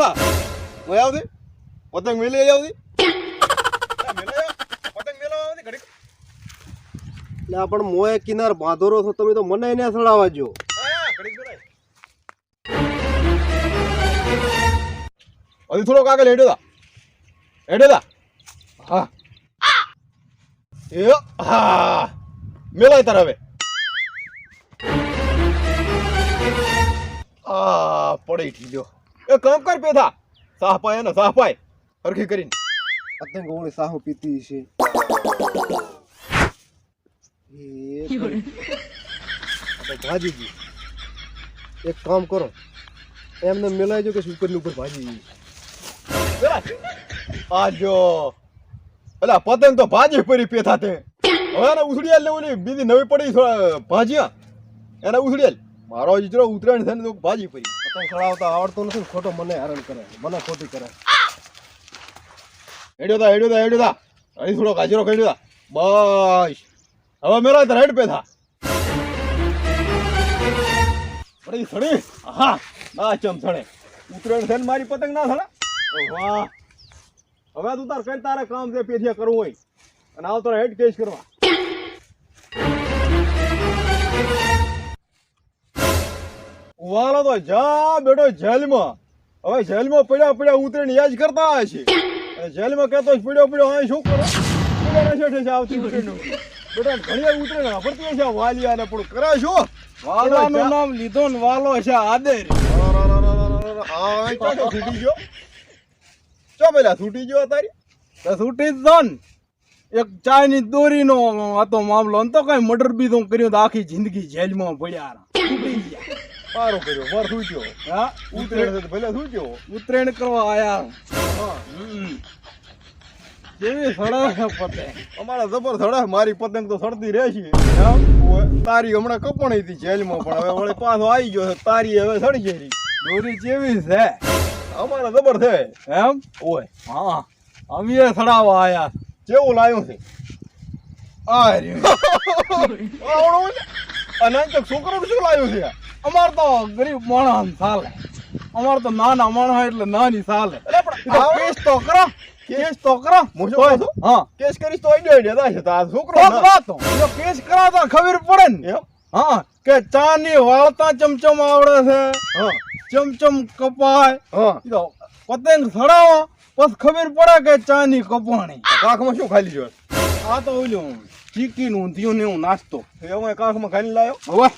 આવ. પતંગ મેળવવા આવતી ઘડીક. એટલે પણ મોએ કિનાર બાંધોરો છો તમે તો મને એને સડાવવા જો. હજી થોડોક આગળ હેડ્યો દા હેડ્યો તા. હા. એ હા. મેલાય તાર હવે. આ પડી ઠીલ્યો એ કામ કર પેથા સાહ પાય ને સાહ પાય. હરખી કરીને. પતંગ ઓળી સાહુ પીતી છે એ ખરી. આ તો ભાજી એક કામ કરો. એમને મેલાઈ જો કે ઉપરની ઉપર ભાજી આજો આ જો અલા પતંગ તો ભાજી પરી પેથા તે. હવે ને ઉછળિયાલ ને ઓલી બીજી નવી પડી ભાજીયા. એને ઉછળિયાલ મારો જીતરો ઉતરાયણ છે ને તો ભાજી પરી. પતંગ ચડાવતા આવડતું નથી ખોટો મને હેરાન કરે મને ખોટી કરે હેડ્યો તા હેડ્યો તા હેડ્યો તા. અહીં થોડો ગાજરો ખેડ્યો તા. બસ. હવે મેરા તાર હેડ પેથા. પડી સડી હા ના ચમ સડે ઉતરણ છે મારી પતંગ ના સડે વાહ. હવે તું તાર કઈ તારે કામ છે પેથિયા કરવું હોય. અને આવ તારે હેડ કેસ કરવા. વાલો તો જા બેટો જેલમાં. હવે જેલમાં પડ્યા પડ્યા ઉતરીને યાદ કરતા હશે જેલમાં કહેતો પડ્યો પડ્યો હા શું કરો? છે આવતી ઉતરીને. બેટા ઘણી ઉતરીને પણ કરે શું વાલો જા- નામ લીધો ને વાલો છે આદેર. છૂટી ગયો. ચો પેલા છૂટી ગયો તારી છૂટી જ એક ચાઇની દોરીનો હતો મામલો. તો કઈ મર્ડર બી તો કર્યો તો આખી જિંદગી જેલમાં પડ્યા ગયા. સારો કર્યો વર સૂચ્યો હા ઉત્તરાયણ ભલે સૂચ્યો ઉત્તરાયણ કરવા આયા જેવી સડા પતે અમારા જબર સડા મારી પતંગ તો સડતી રહે છે. તારી હમણાં કપણી હતી જેલમાં પણ હવે વળી પાછો આવી ગયો તારી હવે સડી ગઈ દોરી જેવી છે. અમારા જબર છે. એમ? ઓય. હા. અમે સડાવા આયા. કેવું લાવ્યું છે. આ રહ્યું. આવડો ને અનાજ તો છોકરો શું લાવ્યું છે? અમાર તો ગરીબ માણસ ચાલે. અમાર તો નાના માણસ એટલે નાની ચાલે. કેસ તો કરો કેસ તો કરો. હું? હા. કેસ કરીશ તો છોકરો કેસ કરાવતા ખબર પડે ને. હા કે ચા ની વાળતા ચમચમ આવડે છે. હા. ચમચમ કપાય. હા. પતંગ સડાવો પછી ખબર પડે કે ચાની કપાણી. કાખમાં શું ખાલી જો આ તો ઓલું ચીકી નું ઊંધિયું ને એવું નાસ્તો. એવું કાખમાં ખાલી લાવ્યો હવે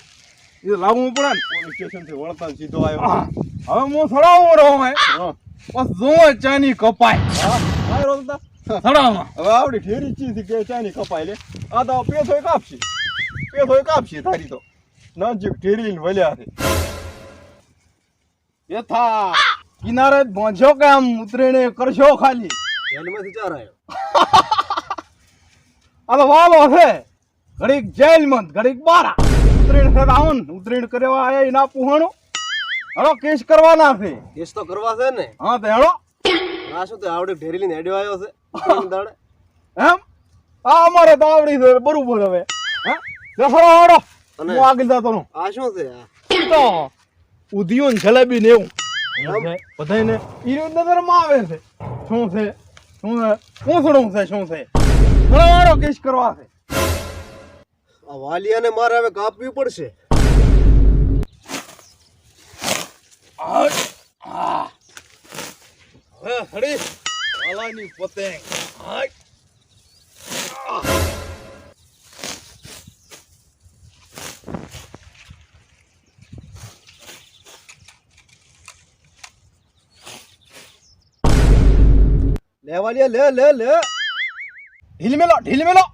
એ લાવવું પડે ને. પોલીસ સ્ટેશનથી વળતા સીધો આવ્યો. હવે હું સડાવું રહો હા. બસ જોવે ચા ની કપાય. હા. હવે આવડી ઠેરી ચીજ કે ચાની કપાય લે. આ તો પેથોય કાપશે. પેથોય કાપશે તારી તો. નજીક ઠેરીને વલ્યા છે. યથા. કિનારે પહોંચ્યો કે આમ ઉતરીને કરશો ખાલી. જેલમાંથી ચાર આવ્યો. આ તો વાલો છે. ઘડીક જેલમાં ઘડીક બારા. ઉતરીને છે આવો ને ઉતરીને કરવા આયા એના પુહાણું. હલો કેસ કરવાના છે. કેસ તો કરવા છે ને. હા તે હેડો આ શું તે આવડે ઢેરી લઈને હેડ્યો આવ્યો છે? દાડે એમ આ અમારે તો આવડી છે બરોબર હવે. હા? હેડો અને- હું આગળ જતો રહું. આ શું છે આ? તો ઉધિયું ને જલેબી ને એવું. બધાને ઈરો નજરમાં આવે છે. શું છે? શું છે? પૂછડું છે શું છે? ઘણો કેસ કરવા છે. આ વાલિયાને મારે હવે કાપવી પડશે. હવે હળી વાલાની પતંગ. હાય. લે વાલિયા લે લે લે. ઢીલ મેલો ઢીલ મેલો.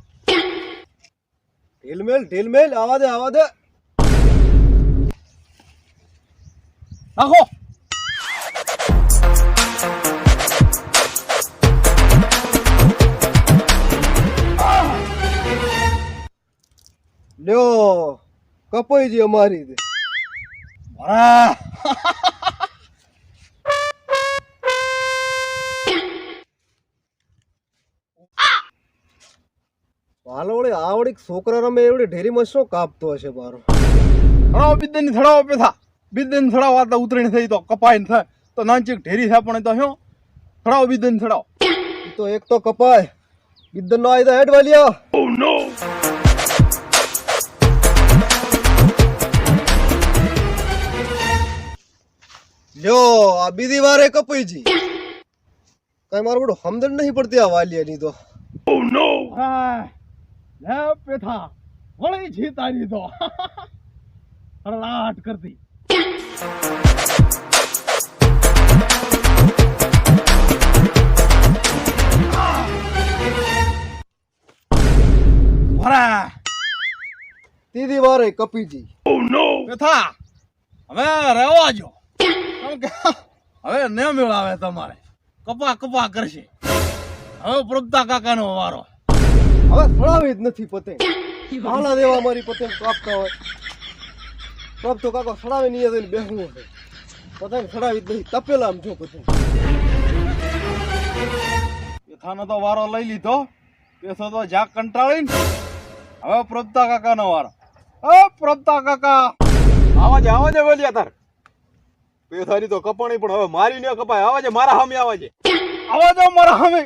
ઢીલમેલ ઢીલમેલ આવા દે આવા દે નાખો લ્યો કપાઈ જી અમારી તે. વાલોડી આવડી છોકરા રમે એવડી ઢેરીમાં શું કાપતો હશે મારો. થડાવો બિદ્દની થડાવો પેથા બિદન થડાવ તો ઉતરીને થઈ તો કપાઈને થાય. તો નાનચીક ઢેરી થાય પણ તો શું થડાવો બિદન થડાવ તો એક તો કપાય. બિદ્દન નો આયદા હેડ વાલિયા લ્યો આ બીજી વારે કપાઈ જી. કઈ મારું બધું સમજણ નહીં પડતી આ વાલિયાની તો. હા. લે પેથા વળી છી તારી તો. હળલાટ કરતી. ભરા દીદી વારે કપીજી. ઓ નો પેથા હવે રહેવા જો હવે ને મેળાવે તમારે. કપા કપા કરશે. હવે પ્રભતા કાકાનો વારો. હવે સડાવી જ નથી પતંગ. હાલા દેવા મારી પતંગ કાપતા હોય. કાપ તો કાકો સડાવે નહીં જઈને બેસવું હોય. પતંગ સડાવી જ નહીં. તપેલા આમ જો પતંગ. પેથાનો તો વારો લઈ લીધો. બેસો તો જાક કંટાળીને. હવે પ્રભતા કાકાનો વારો. ઓ પ્રભતા કાકા. આવાજે આવાજે બોલ્યા તાર. પેથાની તો કપાણી પણ હવે મારી ન કપાય. આવાજે મારા સામે આવાજે આવા જાઓ મારા સામે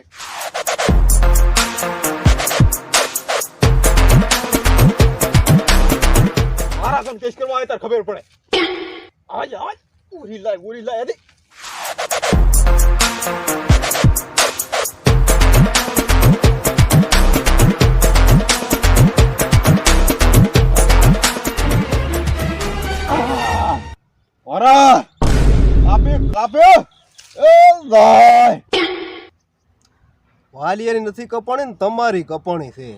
સામે કેસ કરવા આવે તાર ખબર પડે. આજ આજ, ઉરી લાય ઉરી લાય, અરે. કાપે કાપે. એ વાલિયાની નથી કપાણી ને તમારી કપાણી છે.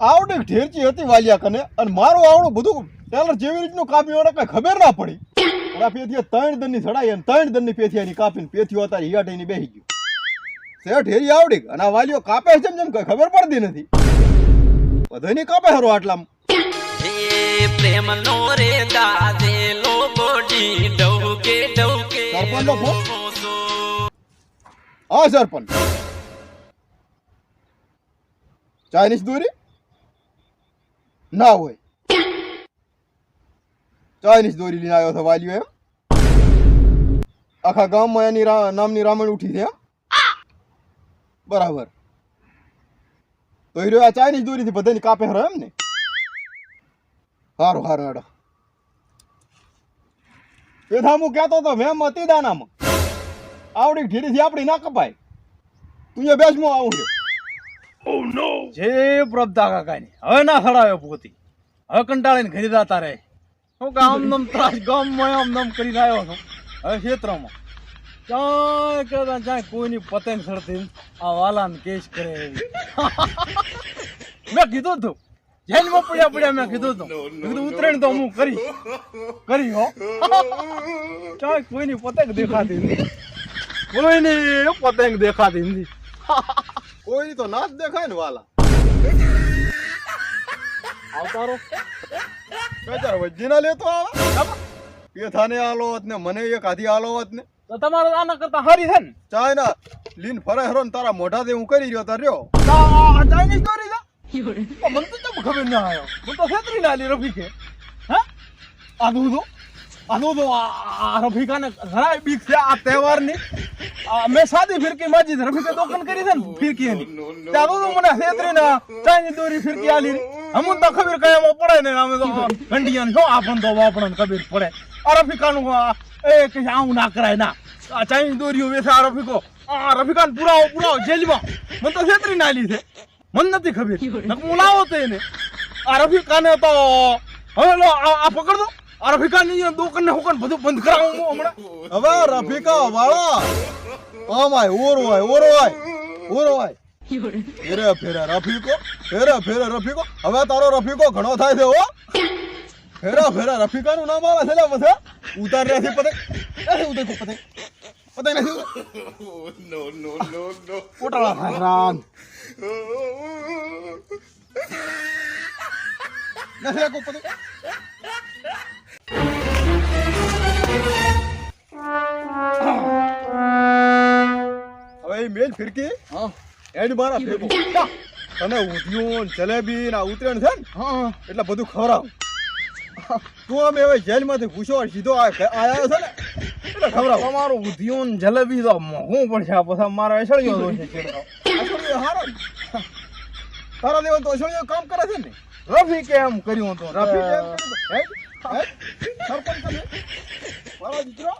આવડે ઢેરચી હતી વાલિયા કને અને મારું આવડું બધું ટેલર જેવી રીતનું કાપ્યું એને કઈ ખબર ના પડી. ઓલા પેથી ત્રણ દનની ચડાઈ અને ત્રણ દનની એની કાપીને પેથીઓ અત્યારે હિયાટીની બેસી ગયું. છે ઢેરી આવડી અને આ વાલીઓ કાપે છે જેમ જેમ કઈ ખબર પડતી નથી. બધાની કાપે હરો આટલામાં. પ્રેમ નો રે દાદેલો બોડી ડૌકે ડૌકે. હા સરપંચ ચાઇનીઝ દોરી ના હોય ચાઇનીઝ દોરી લઈને આવ્યો હતો એમ આખા ગામમાં એની નામની રામણ ઉઠી છે બરાબર તો હીરો આ ચાઇનીઝ દોરીથી બધાની કાપે હરો એમ ને સારું સારું હેડો પેથા હું કહેતો હતો મેં હતી દાનામાં આવડી ઢીરીથી આપણી ના કપાય. તું એ બેસમાં આવું છે. જે પ્રભતા કાકાની. હવે ના સડાયો પોતી. હવે કંટાળીને ઘરે જતા રહે. હું કે આમ નમ ત્રાસ ગામમાં આમ નમ કરીને આવ્યો છું. હવે ક્ષેત્રમાં. ક્યાંય કરતા ક્યાંય કોઈની પતંગ સડતી આ વાલાને કેસ કરે મેં કીધું તું. જેલમાં પડ્યા પડ્યા મેં કીધું તું. કીધું ઉતરેણ તો હું કરી કરી હો. ક્યાંય કોઈની પતંગ દેખાતી નથી. કોઈની પતંગ દેખાતી નથી. કોઈની તો ના જ દેખાય ને વાલા. આવતારો. બેચાર વજીના લેતો આવે. થાને આલો હોત ને મને એક આધી આલો હોત ને. તો તમારે આના કરતા હરી છે ને? ચાઇના લીન ફરે હરો ને તારા મોઢા દે હું કરી રહ્યો તાર રહ્યો. આ ચાઇનીઝ દોરી છે? મને તો કેમ ખબર ના આવ્યો હું તો છેતરી ના લી રફીકે હા? આધું તો આનું તો આ રફીકાને ઘણા બીક છે આ તહેવારની. મેં સાદી ફિરકી માજી. રફીકે દોકન કરી છે ને ફિરકી એની. ત્યાં તો મને છેતરીને ચાઈ દોરી ફિરકી આલી અમુક તો ખબર કઈ પડે ને અમે તો ઘંટિયાને શું આપણ તો આપણને ખબર પડે. આ રફીકાનું એ કે આવું ના કરાય ના. આ ચાઇનીઝ દોરીઓ વેસે આ રફીકો. આ રફીકાને પુરાવો પુરાવો જેલમાં. મને તો છેતરી નાલી છે. મને નથી ખબર. નકર હું લાવો તો એને. આ રફીકાને તો હવે લો આ આ પકડ દો. આ રફીકાની દુકાન ને હુકન બધું બંધ કરાવું હું હમણાં. હવે રફીકા વાળા. આમાય ઓર હોય ઓરો હોય ઓર હોય ફેરે ફેરે રફીકો ફેરે ફેરે રફીકો. હવે તારો રફીકો ઘણો થાય છે હો. ફેરા ફેરા રફિકા રફીકાનું નામ આવે છે લે પછી ઉતાર નથી પતંગ. નથી ઉતાર પતંગ. પતંગ નથી નો પોટાળા થાય રામ નથી આખું પતંગ. હવે મેલ ફિરકી? હા. એડ મારા ફેંકો. તને ઊંધિયું જલેબી ને ઉતરેણ છે ને? હા એટલે બધું ખવડાવ. તું અમે હવે જેલમાંથી ઘૂસો સીધો આ ઘ- છે ને? એટલે ખવડાવ. અમારું ઉધ્યું જલેબી તો મોંઘું પડશે આ પછી મારા એસળિયો તો છે હારો તારા દેવ તો અસળીઓ કામ કરે છે ને? રફીકે એમ કર્યું હતું. રફી કેમ કર્યું તો? સરપંચ મારો દીકરો?